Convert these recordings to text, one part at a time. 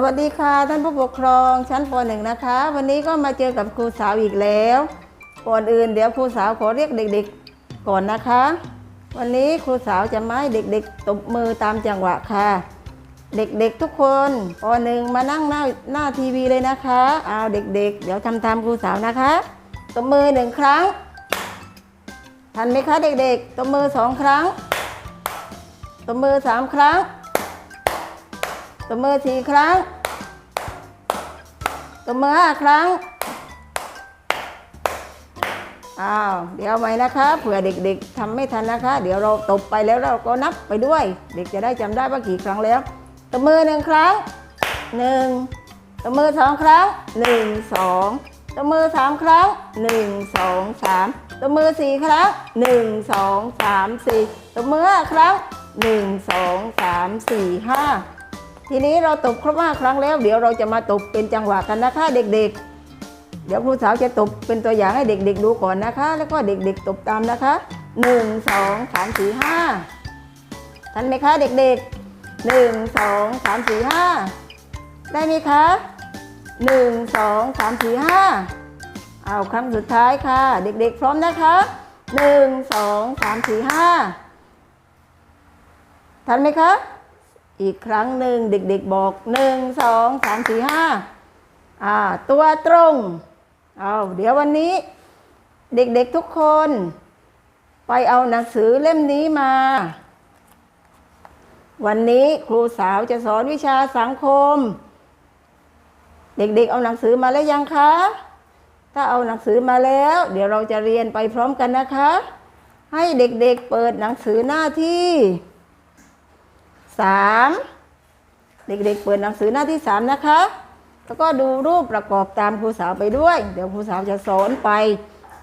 สวัสดีค่ะ ท่านผู้ปกครองชั้นป .1 นะคะ วันนี้ก็มาเจอกับครูสาวอีกแล้วก่อนอื่นเดี๋ยวครูสาวขอเรียกเด็ก ๆ ก่อนนะคะ วันนี้ครูสาวจะมาให้เด็ก ๆ ตบมือตามจังหวะค่ะ เด็กๆทุกคนป .1 มานั่งหน้าหน้าทีวีเลยนะคะเอาเด็ก ๆ เดี๋ยวทำตามครูสาวนะคะตบมือหนึ่งครั้งทันไหมคะเด็กๆตบมือสองครั้งตบมือสามครั้ง ตบมือสี่ครั้งตบมือห้าครั้ง อ้าว เดี๋ยวไว้นะคะ เผื่อเด็กๆทำไม่ทันนะคะ เดี๋ยวเราตบไปแล้วเราก็นับไปด้วย เด็กจะได้จำได้ว่ากี่ครั้งแล้วตบมือหนึ่งครั้งหนึ่งตบมือสองครั้งหนึ่งสองตบมือสามครั้งหนึ่งสองสามตบมือสี่ครั้งหนึ่งสองสามสี่ตบมือห้าครั้งหนึ่งสองสามสี่ห้า ทีนี้เราตบครบห้าครั้งแล้ว เดี๋ยวเราจะมาตบเป็นจังหวะกันนะคะ เด็กๆ เดี๋ยวครูสาวจะตบเป็นตัวอย่างให้เด็ก ๆ ดูก่อนนะคะ แล้วก็เด็ก ๆ ตบตามนะคะหนึ่งสองสามสี่ห้าทันไหมคะเด็กๆหนึ่งสองสามสี่ห้าได้ไหมคะหนึ่งสองสามสี่ห้าเอาครั้งสุดท้ายค่ะ เด็กๆ พร้อมนะคะหนึ่งสองสามสี่ห้าทันไหมคะ อีกครั้งหนึ่งเด็กๆบอกหนึ่งสองสามสี่ห้าอ่าตัวตรงเอาเดี๋ยววันนี้ เด็กๆทุกคน ไปเอาหนังสือเล่มนี้มา วันนี้ครูสาวจะสอนวิชาสังคม เด็กๆเอาหนังสือมาแล้วยังคะ ถ้าเอาหนังสือมาแล้ว เดี๋ยวเราจะเรียนไปพร้อมกันนะคะ ให้เด็กๆเปิดหนังสือหน้าที่ สามเด็กๆเปิดหนังสือหน้าที่สามนะคะ แล้วก็ดูรูปประกอบตามครูสาวไปด้วย เดี๋ยวครูสาวจะสอนไป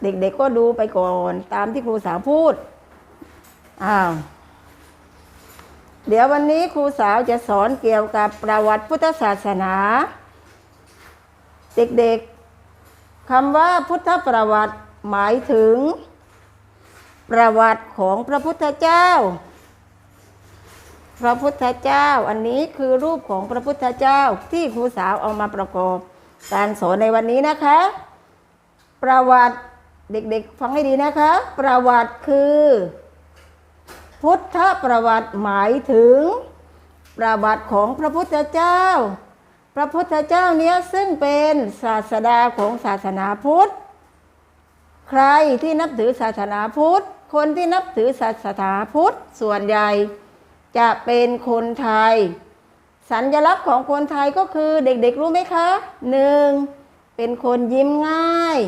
เด็กๆก็ดูไปก่อนตามที่ครูสาวพูดอ้าวเดี๋ยววันนี้ครูสาวจะสอนเกี่ยวกับประวัติพุทธศาสนา เด็กๆคำว่าพุทธประวัติหมายถึง ประวัติของพระพุทธเจ้า พระพุทธเจ้า อันนี้คือรูปของพระพุทธเจ้าที่ครูสาวเอามาประกอบ การสอนในวันนี้นะคะ ประวัติเด็กๆ ฟังให้ดีนะคะ ประวัติคือ พุทธประวัติหมายถึง ประวัติของพระพุทธเจ้า พระพุทธเจ้าเนี้ยซึ่งเป็นศาสดาของศาสนาพุทธ ใครที่นับถือศาสนาพุทธ คนที่นับถือศาสนาพุทธส่วนใหญ่ จะเป็นคนไทย สัญลักษณ์ของคนไทยก็คือเด็กๆรู้ไหมคะหนึ่งเป็นคนยิ้มง่าย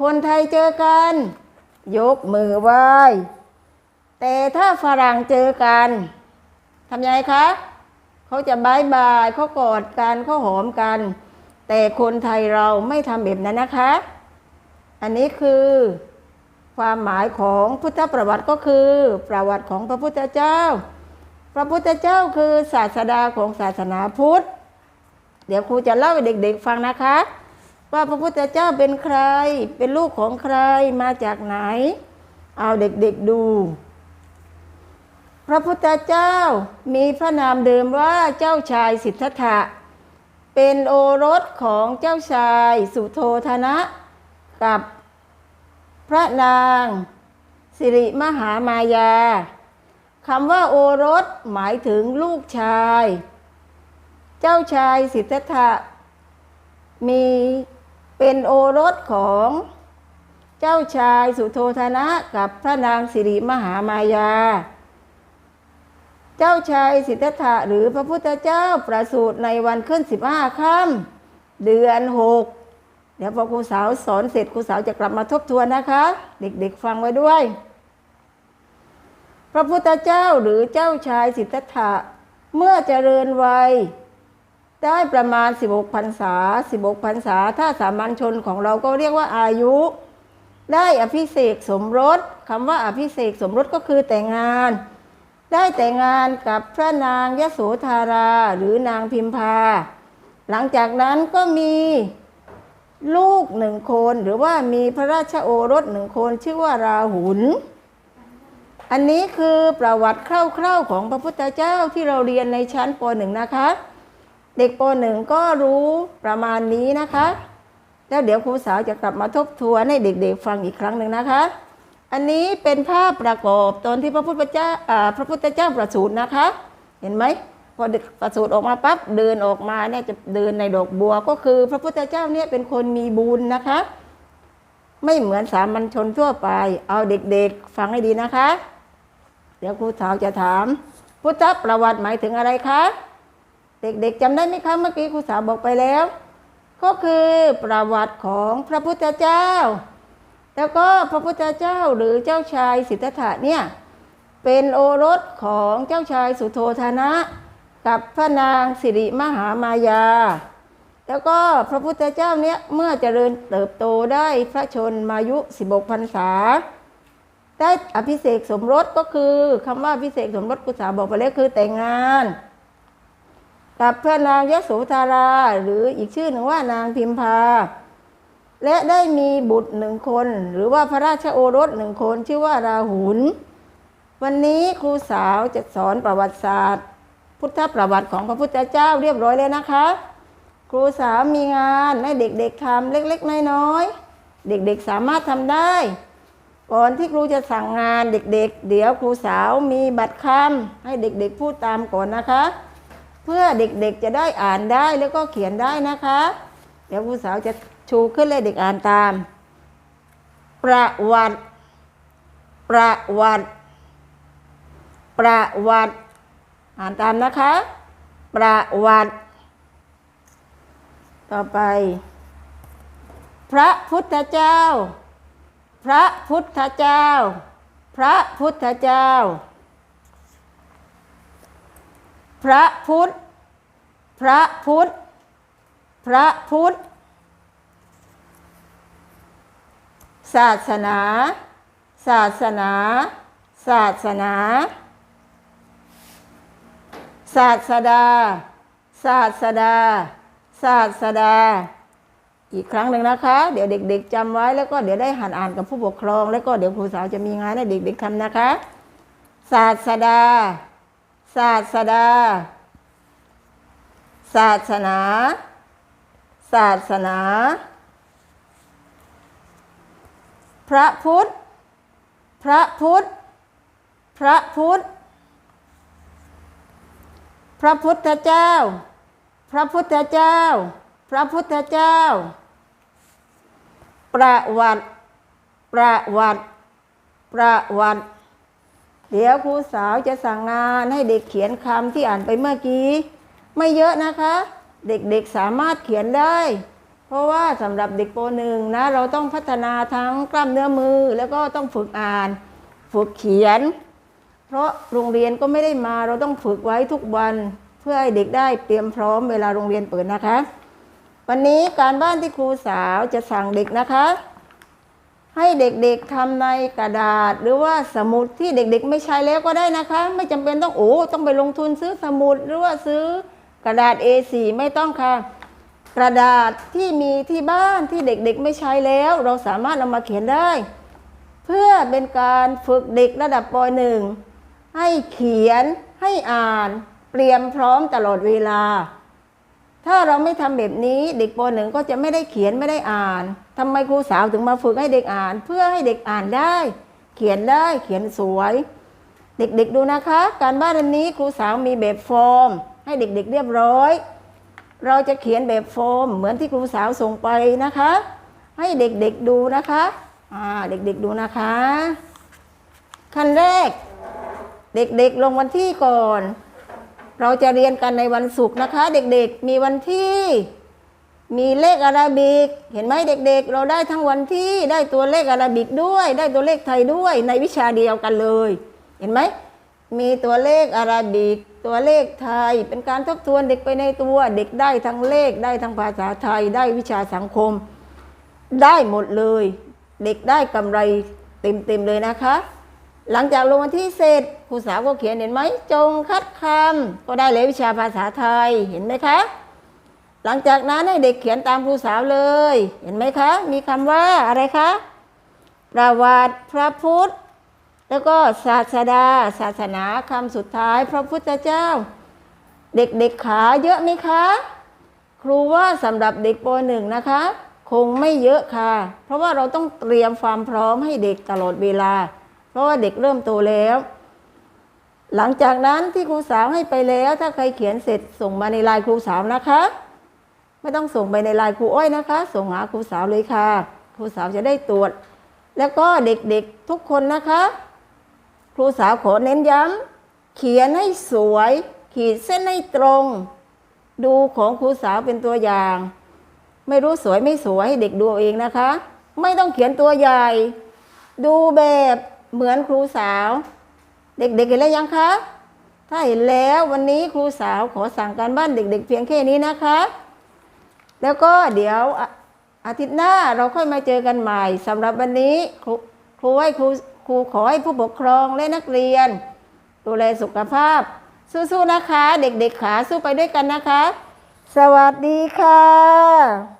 คนไทยเจอกัน ยกมือไหว้แต่ถ้าฝรั่งเจอกันทำยังไงคะเขาจะบายบายเขากอดกันเขาหอมกัน แต่คนไทยเราไม่ทำแบบนั้นนะคะ อันนี้คือความหมายของพุทธประวัติก็คือประวัติของพระพุทธเจ้า พระพุทธเจ้าคือศาสดาของศาสนาพุทธ เดี๋ยวครูจะเล่าให้เด็กๆฟังนะคะ ว่าพระพุทธเจ้าเป็นใคร เป็นลูกของใครมาจากไหน เอาเด็กๆดู พระพุทธเจ้ามีพระนามเดิมว่าเจ้าชายสิทธัตถะเป็นโอรสของเจ้าชายสุโธธนะกับพระนางสิริมหามายา คำว่าโอรสหมายถึงลูกชาย เจ้าชายสิทธัตถะมีเป็นโอรสของเจ้าชายสุโธธนะกับพระนางสิริมหามายา เจ้าชายสิทธัตถะหรือพระพุทธเจ้าประสูติในวันขึ้นสิบห้าค่ำเดือนหกเดี๋ยวพอครูสาวสอนเสร็จครูสาวจะกลับมาทบทวนนะคะ เด็กๆฟังไว้ด้วย ระพุทธเจ้าหรือเจ้าชายสิทธัตถะ เมื่อเจริญวัย ได้ประมาณ 16พรรษา 16พรรษา ถ้าสามัญชนของเราก็เรียกว่าอายุ ได้อภิเษกสมรสคำว่าอภิเษกสมรสก็คือแต่งงาน ได้แต่งงานกับพระนางยโสธาราหรือนางพิมพา หลังจากนั้นก็มีลูกหนึ่งคนหรือว่ามีพระราชโอรสหนึ่งคนชื่อว่าราหุล อันนี้คือประวัติคร่าวๆของพระพุทธเจ้าที่เราเรียนในชั้นป .1 นะคะ เด็กปหนึ่งก็รู้ประมาณนี้นะคะ แล้วเดี๋ยวครูสาวจะกลับมาทบทวนให้เด็กๆฟังอีกครั้งหนึ่งนะคะ อันนี้เป็นภาพประกอบตอนที่พระพุทธเจ้าพระพุทธเจ้าประสูตินะคะ เห็นไหมพอเด็กประสูติออกมาปั๊บเดินออกมาเนี่ยจะเดินในดอกบัวก็คือพระพุทธเจ้าเนี่ยเป็นคนมีบุญนะคะ ไม่เหมือนสามัญชนทั่วไป เอาเด็กๆฟังให้ดีนะคะ ดี๋ยวครูสาวจะถาม พุทธประวัติหมายถึงอะไรคะ เด็กๆจำได้ไหมคะเมื่อกี้ครูสาวบอกไปแล้ว ก็คือประวัติของพระพุทธเจ้า แล้วก็พระพุทธเจ้าหรือเจ้าชายสิทธัตถะเนี่ยเป็นโอรสของเจ้าชายสุโธธนะ กับพระนางสิริมหามายา แล้วก็พระพุทธเจ้าเนี่ยเมื่อเจริญเติบโตได้พระชนมายุ 16พรรษา ได้อภิเษกสมรสก็คือคำว่าอภิเษกสมรสกุศาบอกไปแล้วคือแต่งงาน กับพระนางยโสธารา หรืออีกชื่อหนึ่งว่านางพิมพา และได้มีบุตรหนึ่งคน หรือว่าพระราชโอรสหนึ่งคนชื่อว่าราหุลวันนี้ครูสาวจะสอนประวัติศาสตร์ พุทธประวัติของพระพุทธเจ้าเรียบร้อยแล้วนะคะ ครูสาวมีงานให้เด็กๆทำเล็ก ๆ น้อยๆเด็กๆสามารถทำได้ ก่อนที่ครูจะสั่งงานเด็กๆเดี๋ยวครูสาวมีบัตรคำให้เด็กๆพูดตามก่อนนะคะ เพื่อเด็กๆจะได้อ่านได้แล้วก็เขียนได้นะคะ เดี๋ยวครูสาวจะชูขึ้นเลยเด็กอ่านตาม ประวัติ ประวัติ ประวัติ อ่านตามนะคะ ประวัติ ต่อไป พระพุทธเจ้า พระพุทธเจ้า พระพุทธเจ้า พระพุทธ พระพุทธ พระพุทธ ศาสนา ศาสนา ศาสนา ศาสดา ศาสดา ศาสดา อีกครั้งหนึ่งนะคะ เดี๋ยวเด็ก ๆจำไว้แล้วก็เดี๋ยวได้หันอ่านกับผู้ปกครอง แล้วก็เดี๋ยวครูสาวจะมีงานให้เด็ก ๆทำนะคะ ศาสดา ศาสดา ศาสนา ศาสนา พระพุทธ พระพุทธ พระพุทธ พระพุทธเจ้า พระพุทธเจ้าพระพุทธเจ้า ประวัติ ประวัติ ประวัติ เดี๋ยวครูสาวจะสั่งงานให้เด็กเขียนคำที่อ่านไปเมื่อกี้ ไม่เยอะนะคะ เด็กๆสามารถเขียนได้ เพราะว่าสำหรับเด็กปหนึ่งนะ เราต้องพัฒนาทั้งกล้ามเนื้อมือ แล้วก็ต้องฝึกอ่าน ฝึกเขียน เพราะโรงเรียนก็ไม่ได้มา เราต้องฝึกไว้ทุกวัน เพื่อให้เด็กได้เตรียมพร้อมเวลาโรงเรียนเปิดนะคะ วันนี้การบ้านที่ครูสาวจะสั่งเด็กนะคะ ให้เด็กๆทำในกระดาษ หรือว่าสมุดที่เด็กๆ ไม่ใช้แล้วก็ได้นะคะ ไม่จำเป็นต้องโอ้ต้องไปลงทุนซื้อสมุดหรือว่าซื้อกระดาษ A4 ไม่ต้องค่ะ กระดาษที่มีที่บ้านที่เด็กๆ ไม่ใช้แล้ว เราสามารถเอามาเขียนได้ เพื่อเป็นการฝึกเด็กระดับป .1 ให้เขียนให้อ่าน เตรียมพร้อมตลอดเวลา ถ้าเราไม่ทำแบบนี้เด็กป .1 ก็จะไม่ได้เขียนไม่ได้อ่านทำไมครูสาวถึงมาฝึกให้เด็กอ่าน เพื่อให้เด็กอ่านได้ เขียนได้เขียนสวย เด็กๆดูนะคะ การบ้านอันนี้ครูสาวมีแบบฟอร์ม ให้เด็กๆเรียบร้อย เราจะเขียนแบบฟอร์ม เหมือนที่ครูสาวส่งไปนะคะ ให้เด็กๆดูนะคะอ่าเด็กๆดูนะคะ ขั้นแรก เด็กๆลงวันที่ก่อน เราจะเรียนกันในวันศุกร์นะคะ เด็กๆ มีวันที่ มีเลขอาราบิก เห็นไหมเด็กๆ เราได้ทั้งวันที่ได้ตัวเลขอาราบิกด้วย ได้ตัวเลขไทยด้วยในวิชาเดียวกันเลย เห็นไหมมีตัวเลขอาราบิก ตัวเลขไทย เป็นการทบทวนเด็กไปในตัวเด็กได้ทั้งเลขได้ทั้งภาษาไทย ได้วิชาสังคม ได้หมดเลย เด็กได้กำไรเต็มๆเลยนะคะ หลังจากลงวันที่เสร็จ ครูสาวก็เขียนเห็นไหมจงคัดคำก็ได้เลยวิชาภาษาไทยเห็นไหมคะ หลังจากนั้นให้เด็กเขียนตามครูสาวเลย เห็นไหมคะ มีคำว่าอะไรคะประวัติพระพุทธ แล้วก็ศาสดา ศาสนาคำสุดท้าย พระพุทธเจ้า เด็กๆขาเยอะไหมคะ ครูว่าสำหรับเด็กป .1 นะคะ คงไม่เยอะค่ะ เพราะว่าเราต้องเตรียมความพร้อมให้เด็กตลอดเวลา เพราะว่าเด็กเริ่มโตแล้ว หลังจากนั้นที่ครูสาวให้ไปแล้ว ถ้าใครเขียนเสร็จส่งมาในไลน์ครูสาวนะคะ ไม่ต้องส่งไปในไลน์ครูอ้อยนะคะ ส่งหาครูสาวเลยค่ะ ครูสาวจะได้ตรวจ แล้วก็เด็กๆทุกคนนะคะ ครูสาวขอเน้นย้ำเขียนให้สวย ขีดเส้นให้ตรง ดูของครูสาวเป็นตัวอย่าง ไม่รู้สวยไม่สวยให้เด็กดูเอาเองนะคะ ไม่ต้องเขียนตัวใหญ่ ดูแบบเหมือนครูสาว เด็กๆเห็นแล้วยังคะ ถ้าเห็นแล้ววันนี้ครูสาวขอสั่งการบ้านเด็ก ๆ เพียงแค่นี้นะคะ แล้วก็เดี๋ยวอาอาทิตย์หน้าเราค่อยมาเจอกันใหม่สำหรับวันนี้ครูครูให้ครูครูขอให้ผู้ปกครองและนักเรียน ดูแลสุขภาพ สู้ๆนะคะ เด็กๆขาสู้ไปด้วยกันนะคะ สวัสดีค่ะ